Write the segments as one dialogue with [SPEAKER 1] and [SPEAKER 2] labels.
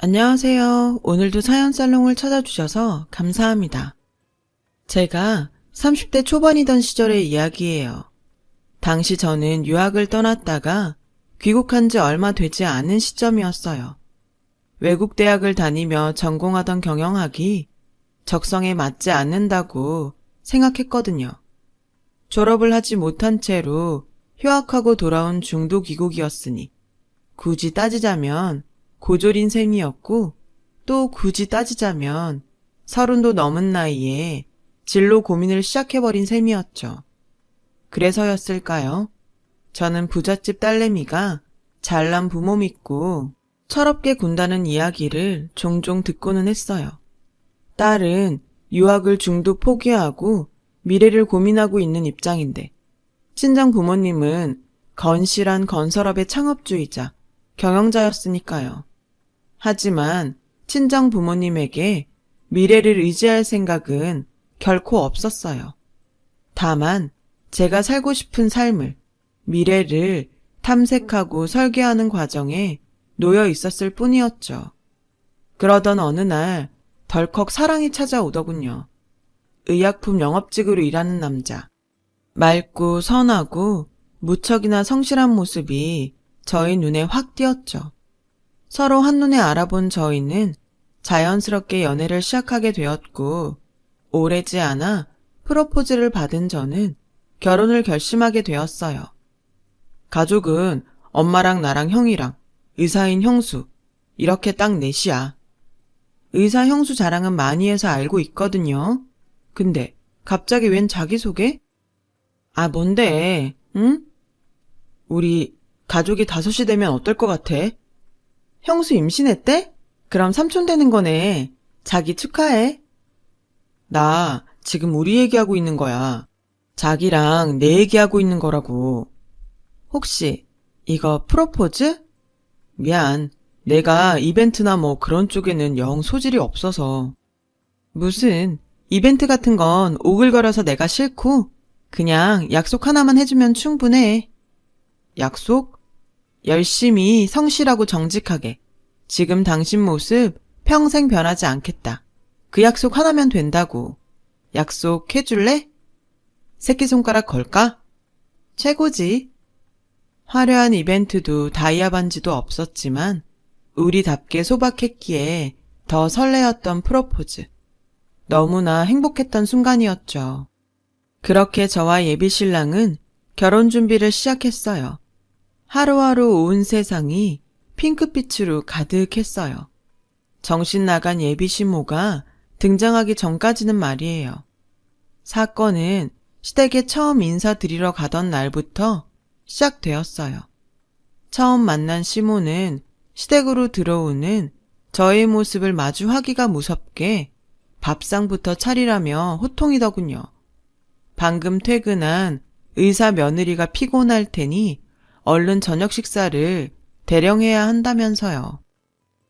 [SPEAKER 1] 안녕하세요. 오늘도 사연 살롱을 찾아주셔서 감사합니다. 제가 30대 초반이던 시절의 이야기예요. 당시 저는 유학을 떠났다가 귀국한 지 얼마 되지 않은 시점이었어요. 외국 대학을 다니며 전공하던 경영학이 적성에 맞지 않는다고 생각했거든요. 졸업을 하지 못한 채로 휴학하고 돌아온 중도 귀국이었으니 굳이 따지자면 고졸인 셈이었고 또 굳이 따지자면 서른도 넘은 나이에 진로 고민을 시작해버린 셈이었죠. 그래서였을까요? 저는 부잣집 딸내미가 잘난 부모 믿고 철없게 군다는 이야기를 종종 듣고는 했어요. 딸은 유학을 중도 포기하고 미래를 고민하고 있는 입장인데 친정 부모님은 건실한 건설업의 창업주의자, 경영자였으니까요. 하지만 친정 부모님에게 미래를 의지할 생각은 결코 없었어요. 다만 제가 살고 싶은 삶을, 미래를 탐색하고 설계하는 과정에 놓여 있었을 뿐이었죠. 그러던 어느 날 덜컥 사랑이 찾아오더군요. 의약품 영업직으로 일하는 남자. 맑고 선하고 무척이나 성실한 모습이 저희 눈에 확 띄었죠. 서로 한눈에 알아본 저희는 자연스럽게 연애를 시작하게 되었고, 오래지 않아 프로포즈를 받은 저는 결혼을 결심하게 되었어요. 가족은 엄마랑 나랑 형이랑 의사인 형수, 이렇게 딱 넷이야. 의사 형수 자랑은 많이 해서 알고 있거든요. 근데 갑자기 웬 자기소개? 아, 뭔데, 응? 우리 가족이 다섯이 되면 어떨 것 같아? 형수 임신했대? 그럼 삼촌 되는 거네. 자기 축하해. 나 지금 우리 얘기하고 있는 거야. 자기랑 내 얘기하고 있는 거라고. 혹시 이거 프로포즈? 미안. 내가 이벤트나 뭐 그런 쪽에는 영 소질이 없어서. 무슨 이벤트 같은 건 오글거려서 내가 싫고 그냥 약속 하나만 해주면 충분해. 약속? 열심히 성실하고 정직하게. 지금 당신 모습 평생 변하지 않겠다. 그 약속 하나면 된다고. 약속 해줄래? 새끼손가락 걸까? 최고지. 화려한 이벤트도 다이아 반지도 없었지만 우리답게 소박했기에 더 설레었던 프로포즈. 너무나 행복했던 순간이었죠. 그렇게 저와 예비 신랑은 결혼 준비를 시작했어요. 하루하루 온 세상이 핑크빛으로 가득했어요. 정신 나간 예비 신모가 등장하기 전까지는 말이에요. 사건은 시댁에 처음 인사드리러 가던 날부터 시작되었어요. 처음 만난 시모는 시댁으로 들어오는 저의 모습을 마주하기가 무섭게 밥상부터 차리라며 호통이더군요. 방금 퇴근한 의사 며느리가 피곤할 테니 얼른 저녁 식사를 대령해야 한다면서요.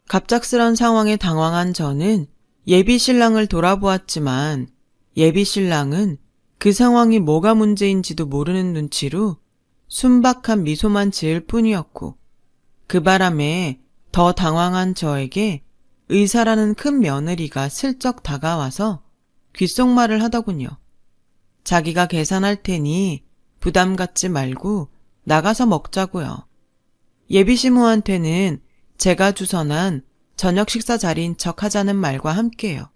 [SPEAKER 1] 갑작스런 상황에 당황한 저는 예비 신랑을 돌아보았지만 예비 신랑은 그 상황이 뭐가 문제인지도 모르는 눈치로 순박한 미소만 지을 뿐이었고 그 바람에 더 당황한 저에게 의사라는 큰 며느리가 슬쩍 다가와서 귓속말을 하더군요. 자기가 계산할 테니 부담 갖지 말고 나가서 먹자고요. 예비시모한테는 제가 주선한 저녁 식사 자리인 척 하자는 말과 함께요.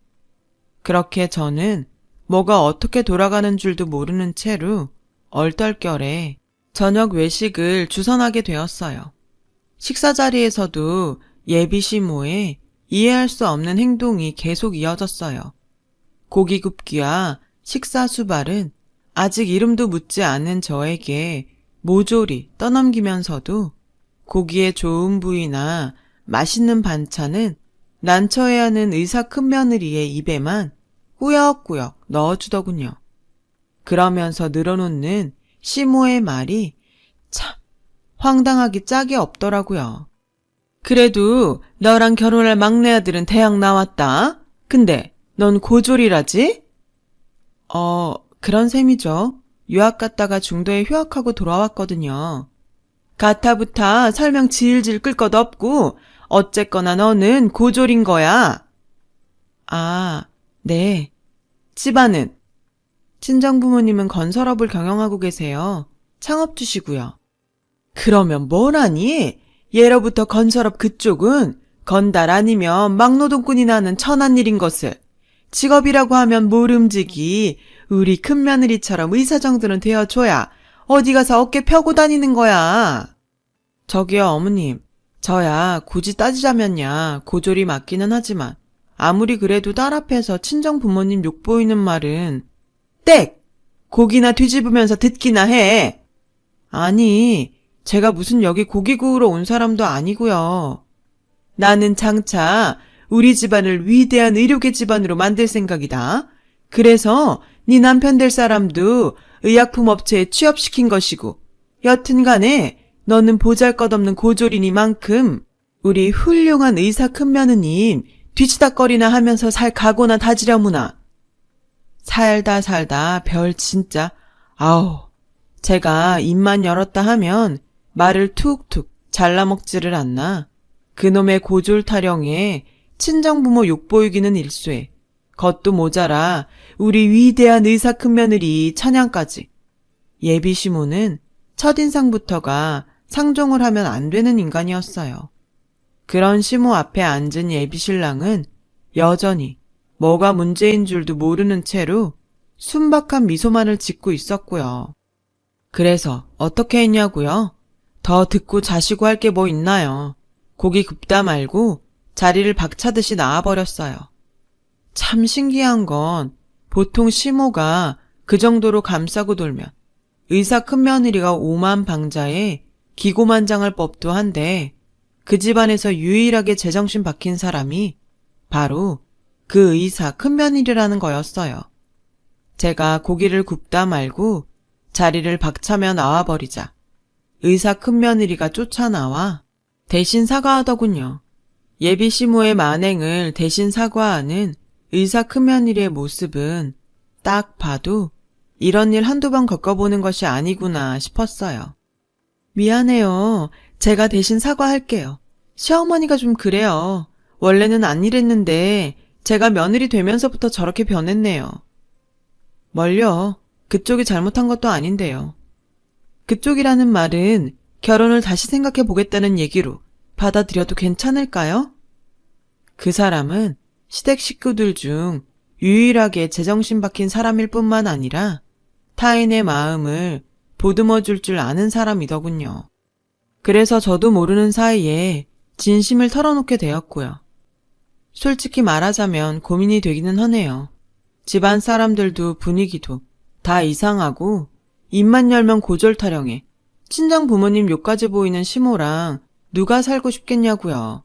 [SPEAKER 1] 그렇게 저는 뭐가 어떻게 돌아가는 줄도 모르는 채로 얼떨결에 저녁 외식을 주선하게 되었어요. 식사 자리에서도 예비시모의 이해할 수 없는 행동이 계속 이어졌어요. 고기 굽기와 식사 수발은 아직 이름도 묻지 않은 저에게 모조리 떠넘기면서도 고기의 좋은 부위나 맛있는 반찬은 난처해야 하는 의사 큰며느리의 입에만 꾸역꾸역 넣어주더군요. 그러면서 늘어놓는 시모의 말이 참 황당하기 짝이 없더라고요. 그래도 너랑 결혼할 막내 아들은 대학 나왔다. 근데 넌 고졸이라지? 어, 그런 셈이죠. 유학 갔다가 중도에 휴학하고 돌아왔거든요. 가타부타 설명 질질 끌 것 없고 어쨌거나 너는 고졸인 거야. 아, 네. 집안은? 친정 부모님은 건설업을 경영하고 계세요. 창업주시고요. 그러면 뭐라니? 예로부터 건설업 그쪽은 건달 아니면 막노동꾼이 나는 천한 일인 것을 직업이라고 하면 모름지기 우리 큰 며느리처럼 의사 정도는 되어줘야 어디 가서 어깨 펴고 다니는 거야. 저기요 어머님 저야 굳이 따지자면야 고졸이 맞기는 하지만 아무리 그래도 딸 앞에서 친정 부모님 욕 보이는 말은 땡! 고기나 뒤집으면서 듣기나 해. 아니, 제가 무슨 여기 고기 구우러 온 사람도 아니고요. 나는 장차 우리 집안을 위대한 의료계 집안으로 만들 생각이다. 그래서 네 남편 될 사람도 의약품 업체에 취업시킨 것이고 여튼간에 너는 보잘것없는 고졸이니만큼 우리 훌륭한 의사 큰 며느님 뒤치다거리나 하면서 살 각오나 다지려무나. 살다 살다 별 진짜 아우 제가 입만 열었다 하면 말을 툭툭 잘라먹지를 않나. 그놈의 고졸 타령에 친정부모 욕보이기는 일쑤에 겉도 모자라 우리 위대한 의사 큰며느리 찬양까지. 예비 시모는 첫인상부터가 상종을 하면 안 되는 인간이었어요. 그런 시모 앞에 앉은 예비 신랑은 여전히 뭐가 문제인 줄도 모르는 채로 순박한 미소만을 짓고 있었고요. 그래서 어떻게 했냐고요? 더 듣고 자시고 할 게 뭐 있나요? 고기 굽다 말고 자리를 박차듯이 나와버렸어요. 참 신기한 건 보통 시모가 그 정도로 감싸고 돌면 의사 큰며느리가 오만 방자에 기고만장할 법도 한데 그 집안에서 유일하게 제정신 박힌 사람이 바로 그 의사 큰며느리라는 거였어요. 제가 고기를 굽다 말고 자리를 박차며 나와버리자 의사 큰며느리가 쫓아나와 대신 사과하더군요. 예비 시모의 만행을 대신 사과하는 의사 큰며느리의 모습은 딱 봐도 이런 일 한두 번 겪어보는 것이 아니구나 싶었어요. 미안해요. 제가 대신 사과할게요. 시어머니가 좀 그래요. 원래는 안 이랬는데 제가 며느리 되면서부터 저렇게 변했네요. 멀려. 그쪽이 잘못한 것도 아닌데요. 그쪽이라는 말은 결혼을 다시 생각해 보겠다는 얘기로 받아들여도 괜찮을까요? 그 사람은 시댁 식구들 중 유일하게 제정신 박힌 사람일 뿐만 아니라 타인의 마음을 보듬어 줄 줄 아는 사람이더군요. 그래서 저도 모르는 사이에 진심을 털어놓게 되었고요. 솔직히 말하자면 고민이 되기는 하네요. 집안 사람들도 분위기도 다 이상하고 입만 열면 고졸 타령에 친정 부모님 욕까지 보이는 시모랑 누가 살고 싶겠냐고요.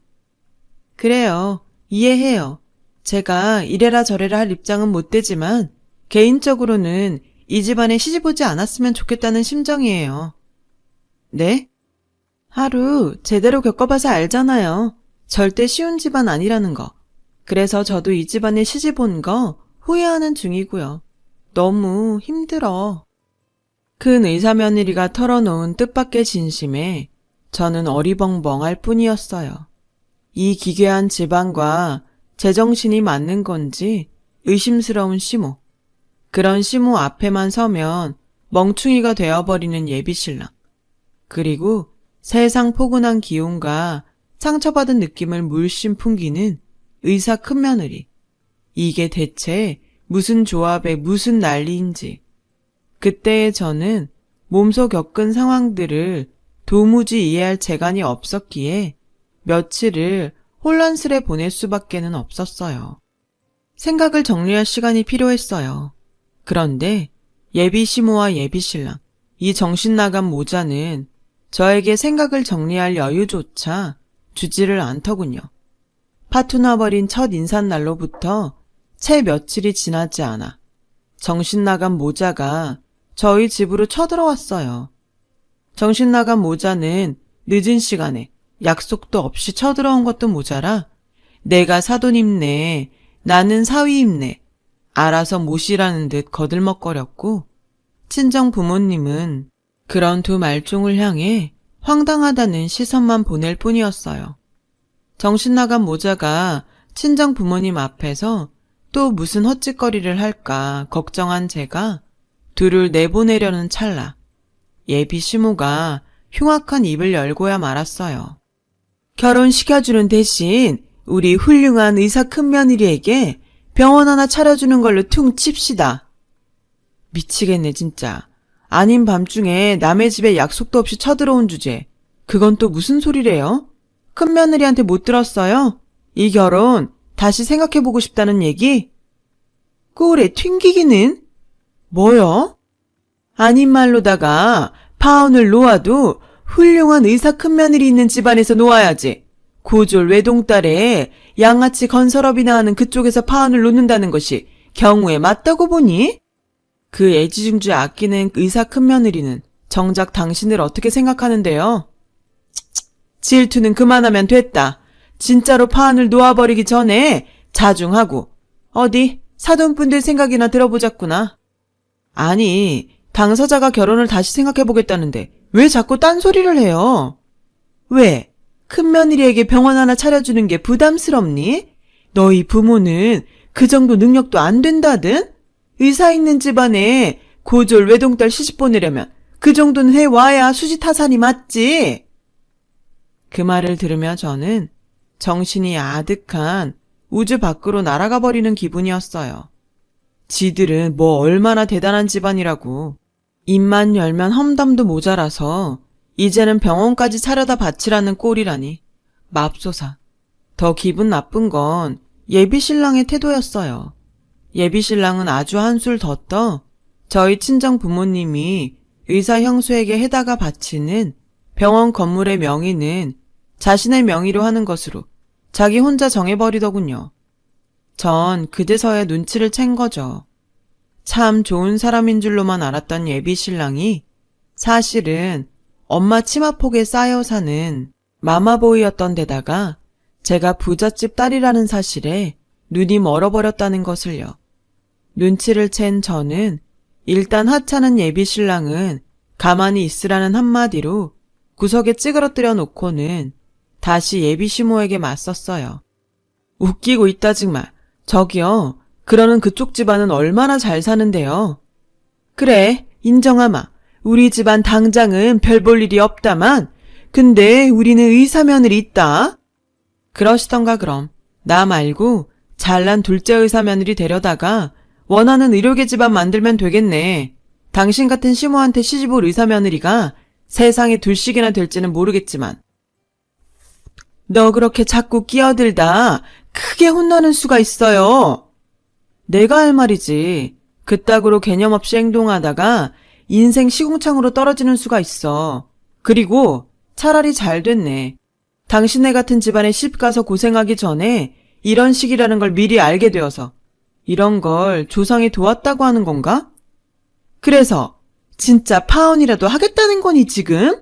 [SPEAKER 1] 그래요. 이해해요. 제가 이래라 저래라 할 입장은 못 되지만 개인적으로는 이 집안에 시집 오지 않았으면 좋겠다는 심정이에요. 네? 하루 제대로 겪어봐서 알잖아요. 절대 쉬운 집안 아니라는 거. 그래서 저도 이 집안에 시집 온 거 후회하는 중이고요. 너무 힘들어. 큰 의사 며느리가 털어놓은 뜻밖의 진심에 저는 어리벙벙할 뿐이었어요. 이 기괴한 집안과 제정신이 맞는 건지 의심스러운 시모. 그런 시모 앞에만 서면 멍충이가 되어버리는 예비신랑. 그리고 세상 포근한 기운과 상처받은 느낌을 물씬 풍기는 의사 큰며느리. 이게 대체 무슨 조합에 무슨 난리인지. 그때의 저는 몸소 겪은 상황들을 도무지 이해할 재간이 없었기에 며칠을 혼란스레 보낼 수밖에는 없었어요. 생각을 정리할 시간이 필요했어요. 그런데 예비 시모와 예비 신랑, 이 정신 나간 모자는 저에게 생각을 정리할 여유조차 주지를 않더군요. 파투나 버린 첫 인삿날로부터 채 며칠이 지나지 않아 정신 나간 모자가 저희 집으로 쳐들어왔어요. 정신 나간 모자는 늦은 시간에 약속도 없이 쳐들어온 것도 모자라 내가 사돈 입네, 나는 사위 입네, 알아서 모시라는 듯 거들먹거렸고 친정 부모님은 그런 두 말종을 향해 황당하다는 시선만 보낼 뿐이었어요. 정신 나간 모자가 친정 부모님 앞에서 또 무슨 헛짓거리를 할까 걱정한 제가 둘을 내보내려는 찰나 예비 시모가 흉악한 입을 열고야 말았어요. 결혼시켜주는 대신 우리 훌륭한 의사 큰며느리에게 병원 하나 차려주는 걸로 퉁 칩시다. 미치겠네 진짜. 아닌 밤중에 남의 집에 약속도 없이 쳐들어온 주제. 그건 또 무슨 소리래요? 큰며느리한테 못 들었어요? 이 결혼 다시 생각해보고 싶다는 얘기? 꼴에 튕기기는? 뭐요? 아닌 말로다가 파혼을 놓아도 훌륭한 의사 큰며느리 있는 집안에서 놓아야지. 고졸 외동딸에 양아치 건설업이나 하는 그쪽에서 파혼을 놓는다는 것이 경우에 맞다고 보니? 그 애지중지 아끼는 의사 큰며느리는 정작 당신을 어떻게 생각하는데요? 질투는 그만하면 됐다. 진짜로 파혼을 놓아버리기 전에 자중하고 어디 사돈분들 생각이나 들어보자꾸나. 아니 당사자가 결혼을 다시 생각해보겠다는데 왜 자꾸 딴소리를 해요? 왜? 큰며느리에게 병원 하나 차려주는 게 부담스럽니? 너희 부모는 그 정도 능력도 안 된다든? 의사 있는 집안에 고졸 외동딸 시집 보내려면 그 정도는 해와야 수지타산이 맞지? 그 말을 들으며 저는 정신이 아득한 우주 밖으로 날아가 버리는 기분이었어요. 지들은 뭐 얼마나 대단한 집안이라고. 입만 열면 험담도 모자라서 이제는 병원까지 차려다 바치라는 꼴이라니. 맙소사. 더 기분 나쁜 건 예비 신랑의 태도였어요. 예비 신랑은 아주 한술 더 떠 저희 친정 부모님이 의사 형수에게 해다가 바치는 병원 건물의 명의는 자신의 명의로 하는 것으로 자기 혼자 정해버리더군요. 전 그제서야 눈치를 챈 거죠. 참 좋은 사람인 줄로만 알았던 예비 신랑이 사실은 엄마 치마폭에 쌓여 사는 마마보이였던 데다가 제가 부잣집 딸이라는 사실에 눈이 멀어버렸다는 것을요. 눈치를 챈 저는 일단 하찮은 예비 신랑은 가만히 있으라는 한마디로 구석에 찌그러뜨려 놓고는 다시 예비 시모에게 맞섰어요. 웃기고 있다 정말. 저기요. 그러는 그쪽 집안은 얼마나 잘 사는데요. 그래, 인정하마. 우리 집안 당장은 별 볼 일이 없다만, 근데 우리는 의사면을 있다. 그러시던가 그럼. 나 말고 잘난 둘째 의사 며느리 데려다가 원하는 의료계 집안 만들면 되겠네. 당신 같은 시모한테 시집올 의사 며느리가 세상에 둘씩이나 될지는 모르겠지만. 너 그렇게 자꾸 끼어들다 크게 혼나는 수가 있어요. 내가 할 말이지. 그따구로 개념 없이 행동하다가 인생 시궁창으로 떨어지는 수가 있어. 그리고 차라리 잘 됐네. 당신네 같은 집안에 십 가서 고생하기 전에 이런 식이라는 걸 미리 알게 되어서 이런 걸 조상이 도왔다고 하는 건가? 그래서 진짜 파혼이라도 하겠다는 거니 지금?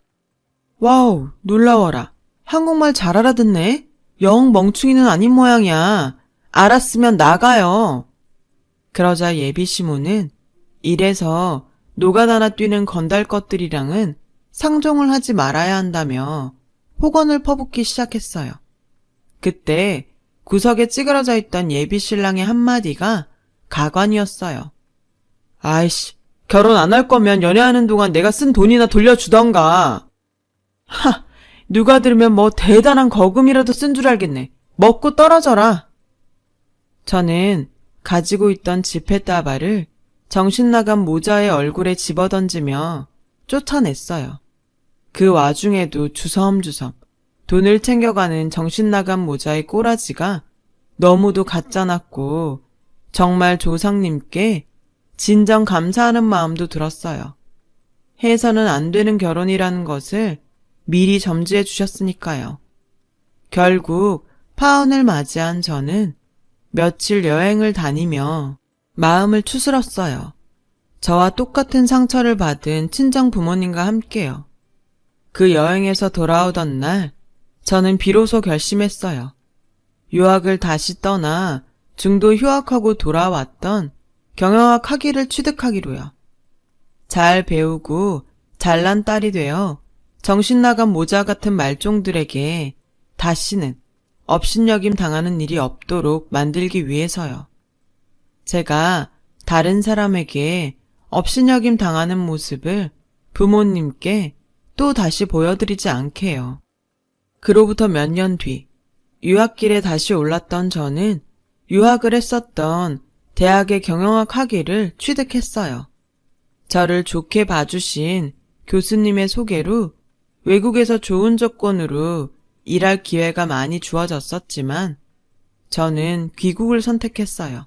[SPEAKER 1] 와우, 놀라워라. 한국말 잘 알아듣네. 영 멍충이는 아닌 모양이야. 알았으면 나가요. 그러자 예비 시모는 이래서 노가다나 뛰는 건달 것들이랑은 상종을 하지 말아야 한다며 폭언을 퍼붓기 시작했어요. 그때 구석에 찌그러져 있던 예비 신랑의 한마디가 가관이었어요. 아이씨, 결혼 안 할 거면 연애하는 동안 내가 쓴 돈이나 돌려주던가. 하, 누가 들으면 뭐 대단한 거금이라도 쓴 줄 알겠네. 먹고 떨어져라. 저는 가지고 있던 지폐 따발을 정신 나간 모자의 얼굴에 집어던지며 쫓아냈어요. 그 와중에도 주섬주섬 돈을 챙겨가는 정신 나간 모자의 꼬라지가 너무도 가짜났고 정말 조상님께 진정 감사하는 마음도 들었어요. 해서는 안 되는 결혼이라는 것을 미리 점지해 주셨으니까요. 결국 파혼을 맞이한 저는 며칠 여행을 다니며 마음을 추스렀어요. 저와 똑같은 상처를 받은 친정 부모님과 함께요. 그 여행에서 돌아오던 날, 저는 비로소 결심했어요. 유학을 다시 떠나 중도 휴학하고 돌아왔던 경영학 학위를 취득하기로요. 잘 배우고 잘난 딸이 되어 정신 나간 모자 같은 말종들에게 다시는 업신여김 당하는 일이 없도록 만들기 위해서요. 제가 다른 사람에게 업신여김 당하는 모습을 부모님께 또 다시 보여드리지 않게요. 그로부터 몇 년 뒤, 유학길에 다시 올랐던 저는 유학을 했었던 대학의 경영학 학위를 취득했어요. 저를 좋게 봐주신 교수님의 소개로 외국에서 좋은 조건으로 일할 기회가 많이 주어졌었지만 저는 귀국을 선택했어요.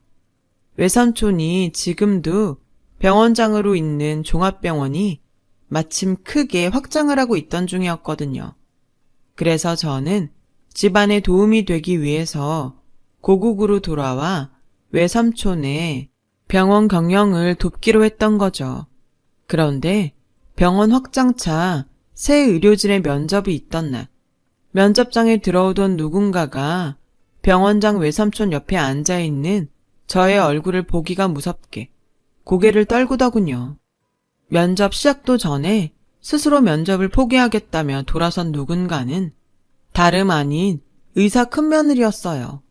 [SPEAKER 1] 외삼촌이 지금도 병원장으로 있는 종합병원이 마침 크게 확장을 하고 있던 중이었거든요. 그래서 저는 집안에 도움이 되기 위해서 고국으로 돌아와 외삼촌의 병원 경영을 돕기로 했던 거죠. 그런데 병원 확장차 새 의료진의 면접이 있던 날, 면접장에 들어오던 누군가가 병원장 외삼촌 옆에 앉아있는 저의 얼굴을 보기가 무섭게 고개를 떨구더군요. 면접 시작도 전에 스스로 면접을 포기하겠다며 돌아선 누군가는 다름 아닌 의사 큰 며느리였어요.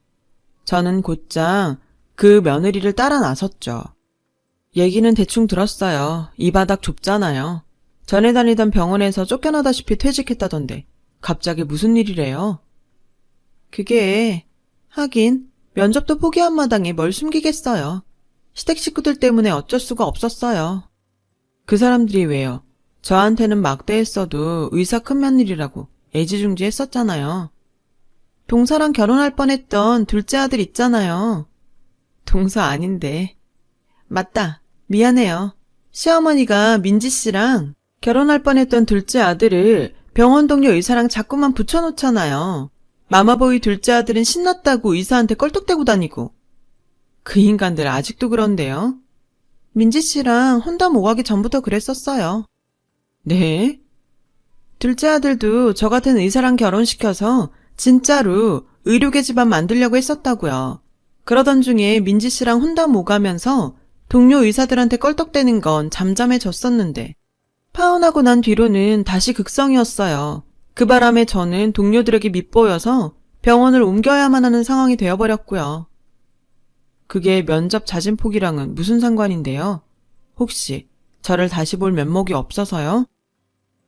[SPEAKER 1] 저는 곧장 그 며느리를 따라 나섰죠. 얘기는 대충 들었어요. 이 바닥 좁잖아요. 전에 다니던 병원에서 쫓겨나다시피 퇴직했다던데 갑자기 무슨 일이래요? 그게 하긴 면접도 포기한 마당에 뭘 숨기겠어요. 시댁 식구들 때문에 어쩔 수가 없었어요. 그 사람들이 왜요? 저한테는 막대했어도 의사 큰 며느리라고 애지중지 했었잖아요. 동사랑 결혼할 뻔했던 둘째 아들 있잖아요. 동사 아닌데. 맞다. 미안해요. 시어머니가 민지 씨랑 결혼할 뻔했던 둘째 아들을 병원 동료 의사랑 자꾸만 붙여놓잖아요. 마마보이 둘째 아들은 신났다고 의사한테 껄떡대고 다니고. 그 인간들 아직도 그런데요. 민지 씨랑 혼담 오가기 전부터 그랬었어요. 네? 둘째 아들도 저 같은 의사랑 결혼시켜서 진짜로 의료계 집안 만들려고 했었다고요. 그러던 중에 민지 씨랑 혼담 오가면서 동료 의사들한테 껄떡대는 건 잠잠해졌었는데 파혼하고 난 뒤로는 다시 극성이었어요. 그 바람에 저는 동료들에게 밉보여서 병원을 옮겨야만 하는 상황이 되어버렸고요. 그게 면접 자진 포기랑은 무슨 상관인데요? 혹시 저를 다시 볼 면목이 없어서요?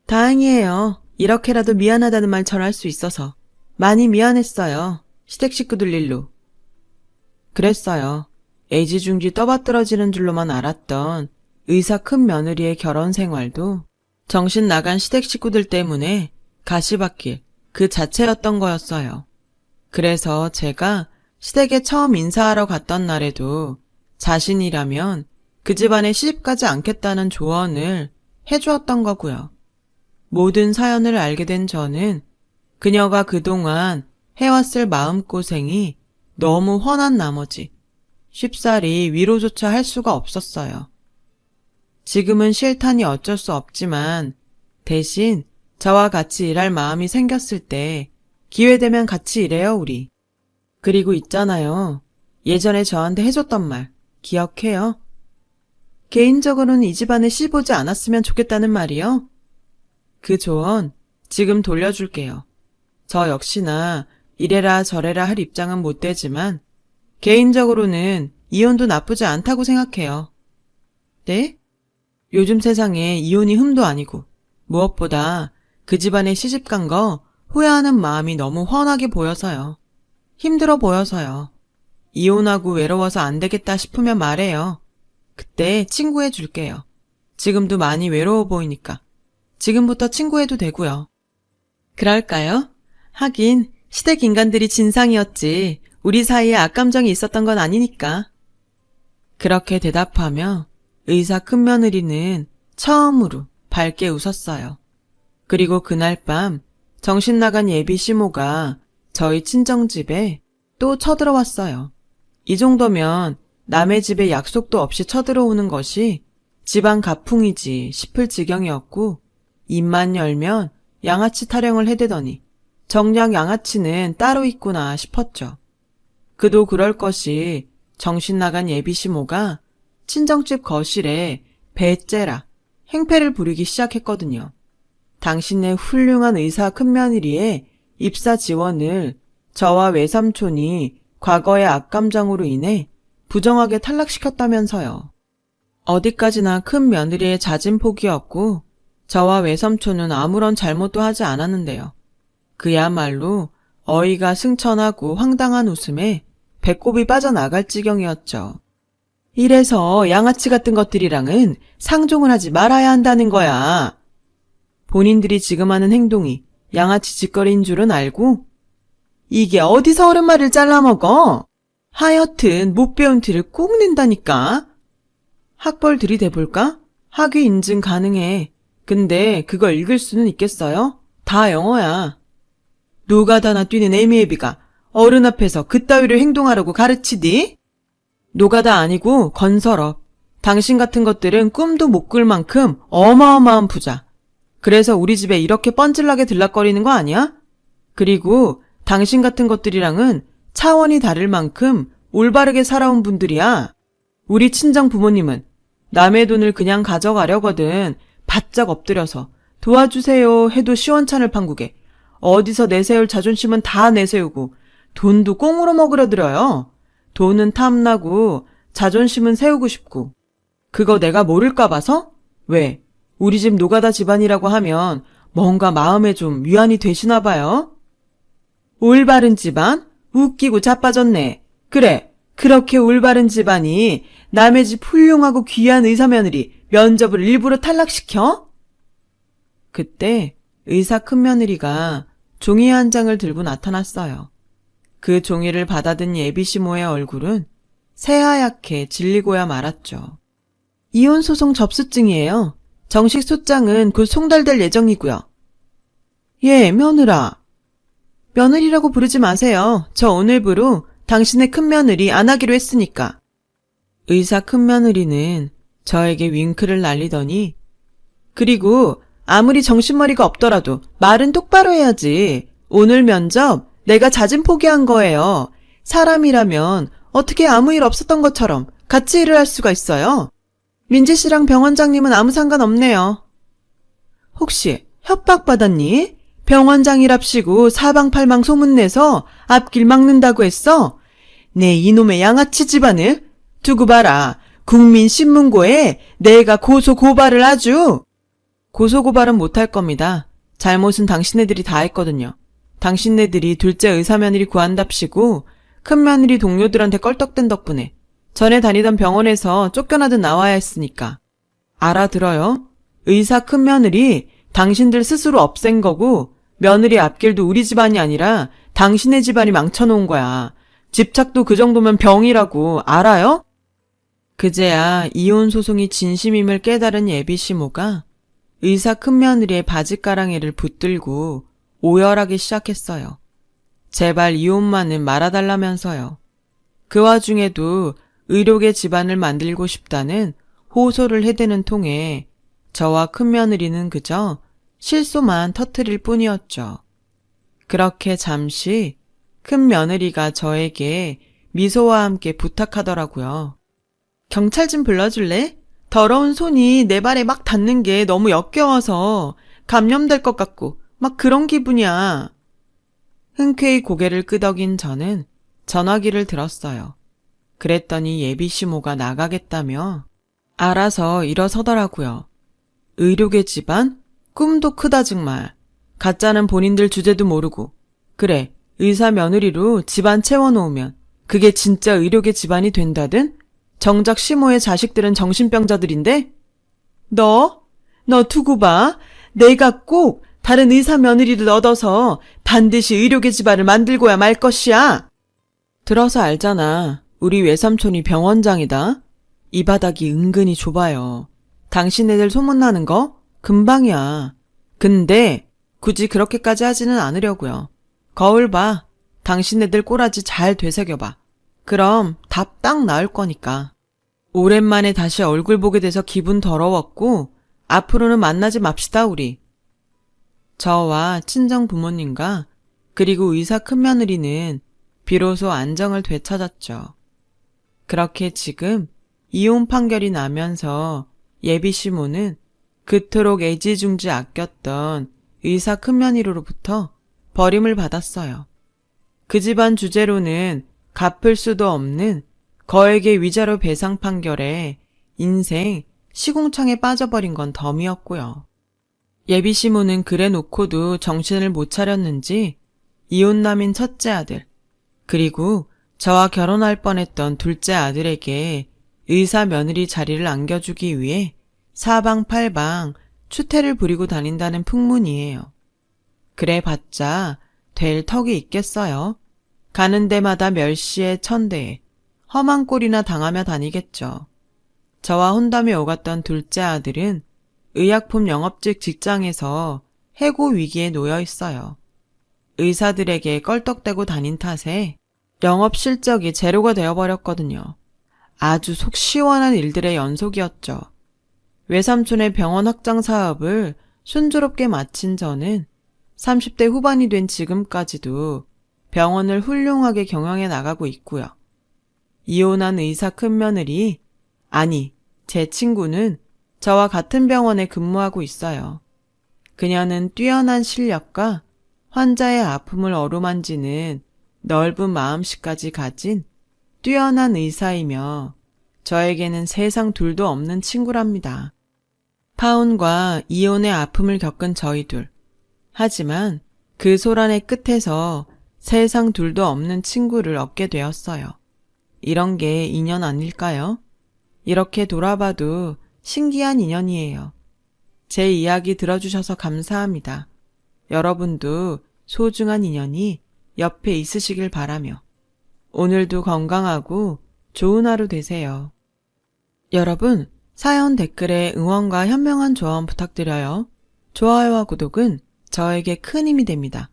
[SPEAKER 1] 다행이에요. 이렇게라도 미안하다는 말 전할 수 있어서. 많이 미안했어요. 시댁 식구들 일로. 그랬어요. 애지중지 떠받들어지는 줄로만 알았던 의사 큰 며느리의 결혼 생활도 정신 나간 시댁 식구들 때문에 가시밭길 그 자체였던 거였어요. 그래서 제가 시댁에 처음 인사하러 갔던 날에도 자신이라면 그 집안에 시집가지 않겠다는 조언을 해주었던 거고요. 모든 사연을 알게 된 저는 그녀가 그동안 해왔을 마음고생이 너무 훤한 나머지 쉽사리 위로조차 할 수가 없었어요. 지금은 실탄이 어쩔 수 없지만 대신 저와 같이 일할 마음이 생겼을 때 기회되면 같이 일해요, 우리. 그리고 있잖아요. 예전에 저한테 해줬던 말 기억해요? 개인적으로는 이 집안에 씹보지 않았으면 좋겠다는 말이요. 그 조언 지금 돌려줄게요. 저 역시나 이래라 저래라 할 입장은 못 되지만 개인적으로는 이혼도 나쁘지 않다고 생각해요. 네? 요즘 세상에 이혼이 흠도 아니고 무엇보다 그 집안에 시집 간 거 후회하는 마음이 너무 훤하게 보여서요. 힘들어 보여서요. 이혼하고 외로워서 안 되겠다 싶으면 말해요. 그때 친구해 줄게요. 지금도 많이 외로워 보이니까. 지금부터 친구해도 되고요. 그럴까요? 하긴 시댁 인간들이 진상이었지 우리 사이에 악감정이 있었던 건 아니니까. 그렇게 대답하며 의사 큰며느리는 처음으로 밝게 웃었어요. 그리고 그날 밤 정신 나간 예비 시모가 저희 친정집에 또 쳐들어왔어요. 이 정도면 남의 집에 약속도 없이 쳐들어오는 것이 집안 가풍이지 싶을 지경이었고 입만 열면 양아치 타령을 해대더니 정작 양아치는 따로 있구나 싶었죠. 그도 그럴 것이 정신 나간 예비 시모가 친정집 거실에 배째라 행패를 부리기 시작했거든요. 당신의 훌륭한 의사 큰며느리의 입사 지원을 저와 외삼촌이 과거의 악감정으로 인해 부정하게 탈락시켰다면서요. 어디까지나 큰 며느리의 잦은 폭이었고 저와 외삼촌은 아무런 잘못도 하지 않았는데요. 그야말로 어이가 승천하고 황당한 웃음에 배꼽이 빠져나갈 지경이었죠. 이래서 양아치 같은 것들이랑은 상종을 하지 말아야 한다는 거야. 본인들이 지금 하는 행동이 양아치 짓거리인 줄은 알고 이게 어디서 어른 말을 잘라먹어? 하여튼 못 배운 티를 꼭 낸다니까. 학벌 들이대볼까? 학위 인증 가능해. 근데 그걸 읽을 수는 있겠어요? 다 영어야. 노가다나 뛰는 애미애비가 어른 앞에서 그따위로 행동하라고 가르치디? 노가다 아니고 건설업. 당신 같은 것들은 꿈도 못 꿀 만큼 어마어마한 부자. 그래서 우리 집에 이렇게 뻔질나게 들락거리는 거 아니야? 그리고 당신 같은 것들이랑은 차원이 다를 만큼 올바르게 살아온 분들이야. 우리 친정 부모님은 남의 돈을 그냥 가져가려거든 바짝 엎드려서 도와주세요 해도 시원찮을 판국에 어디서 내세울 자존심은 다 내세우고 돈도 꽁으로 먹으려 들어요. 돈은 탐나고 자존심은 세우고 싶고 그거 내가 모를까 봐서? 왜? 우리 집 노가다 집안이라고 하면 뭔가 마음에 좀 위안이 되시나 봐요? 올바른 집안? 웃기고 자빠졌네. 그래, 그렇게 올바른 집안이 남의 집 훌륭하고 귀한 의사 며느리 면접을 일부러 탈락시켜? 그때 의사 큰 며느리가 종이 한 장을 들고 나타났어요. 그 종이를 받아든 예비시모의 얼굴은 새하얗게 질리고야 말았죠. 이혼 소송 접수증이에요. 정식 소장은 곧 송달될 예정이고요. 예, 며느라. 며느리라고 부르지 마세요. 저 오늘부로 당신의 큰며느리 안 하기로 했으니까. 의사 큰며느리는 저에게 윙크를 날리더니 그리고 아무리 정신머리가 없더라도 말은 똑바로 해야지. 오늘 면접 내가 잦은 포기한 거예요. 사람이라면 어떻게 아무 일 없었던 것처럼 같이 일을 할 수가 있어요? 민지 씨랑 병원장님은 아무 상관 없네요. 혹시 협박받았니? 병원장이랍시고 사방팔방 소문내서 앞길 막는다고 했어? 내 이놈의 양아치 집안을 두고 봐라. 국민신문고에 내가 고소 고발을 아주. 고소 고발은 못할 겁니다. 잘못은 당신네들이 다 했거든요. 당신네들이 둘째 의사 며느리 구한답시고 큰 며느리 동료들한테 껄떡댄 덕분에 전에 다니던 병원에서 쫓겨나듯 나와야 했으니까. 알아들어요? 의사 큰 며느리 당신들 스스로 없앤 거고 며느리 앞길도 우리 집안이 아니라 당신의 집안이 망쳐놓은 거야. 집착도 그 정도면 병이라고 알아요? 그제야 이혼 소송이 진심임을 깨달은 예비 시모가 의사 큰며느리의 바지가랑이를 붙들고 오열하기 시작했어요. 제발 이혼만은 말아달라면서요. 그 와중에도 의료계 집안을 만들고 싶다는 호소를 해대는 통에 저와 큰며느리는 그저 실소만 터트릴 뿐이었죠. 그렇게 잠시 큰며느리가 저에게 미소와 함께 부탁하더라고요. 경찰 좀 불러줄래? 더러운 손이 내 발에 막 닿는 게 너무 역겨워서 감염될 것 같고 막 그런 기분이야. 흔쾌히 고개를 끄덕인 저는 전화기를 들었어요. 그랬더니 예비 시모가 나가겠다며 알아서 일어서더라고요. 의료계 집안? 꿈도 크다 정말. 가짜는 본인들 주제도 모르고. 그래, 의사 며느리로 집안 채워놓으면 그게 진짜 의료계 집안이 된다든? 정작 시모의 자식들은 정신병자들인데? 너? 너 두고 봐. 내가 꼭 다른 의사 며느리를 얻어서 반드시 의료계 집안을 만들고야 말 것이야. 들어서 알잖아. 우리 외삼촌이 병원장이다. 이 바닥이 은근히 좁아요. 당신네들 소문나는 거 금방이야. 근데 굳이 그렇게까지 하지는 않으려고요. 거울 봐. 당신네들 꼬라지 잘 되새겨봐. 그럼 답 딱 나올 거니까. 오랜만에 다시 얼굴 보게 돼서 기분 더러웠고 앞으로는 만나지 맙시다 우리. 저와 친정 부모님과 그리고 의사 큰며느리는 비로소 안정을 되찾았죠. 그렇게 지금 이혼 판결이 나면서 예비 시모는 그토록 애지중지 아꼈던 의사 큰며느리로부터 버림을 받았어요. 그 집안 주제로는 갚을 수도 없는 거액의 위자료 배상 판결에 인생 시궁창에 빠져버린 건 덤이었고요. 예비 시모는 그래 놓고도 정신을 못 차렸는지 이혼남인 첫째 아들, 그리고 저와 결혼할 뻔했던 둘째 아들에게 의사 며느리 자리를 안겨주기 위해 사방팔방 추태를 부리고 다닌다는 풍문이에요. 그래 봤자 될 턱이 있겠어요. 가는 데마다 멸시에 천대에 험한 꼴이나 당하며 다니겠죠. 저와 혼담에 오갔던 둘째 아들은 의약품 영업직 직장에서 해고 위기에 놓여 있어요. 의사들에게 껄떡대고 다닌 탓에 영업 실적이 제로가 되어버렸거든요. 아주 속 시원한 일들의 연속이었죠. 외삼촌의 병원 확장 사업을 순조롭게 마친 저는 30대 후반이 된 지금까지도 병원을 훌륭하게 경영해 나가고 있고요. 이혼한 의사 큰며느리, 아니, 제 친구는 저와 같은 병원에 근무하고 있어요. 그녀는 뛰어난 실력과 환자의 아픔을 어루만지는 넓은 마음씨까지 가진 뛰어난 의사이며 저에게는 세상 둘도 없는 친구랍니다. 파혼과 이혼의 아픔을 겪은 저희 둘. 하지만 그 소란의 끝에서 세상 둘도 없는 친구를 얻게 되었어요. 이런 게 인연 아닐까요? 이렇게 돌아봐도 신기한 인연이에요. 제 이야기 들어주셔서 감사합니다. 여러분도 소중한 인연이 옆에 있으시길 바라며 오늘도 건강하고 좋은 하루 되세요. 여러분, 사연 댓글에 응원과 현명한 조언 부탁드려요. 좋아요와 구독은 저에게 큰 힘이 됩니다.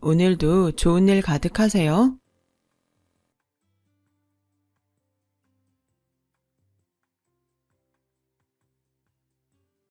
[SPEAKER 1] 오늘도 좋은 일 가득하세요.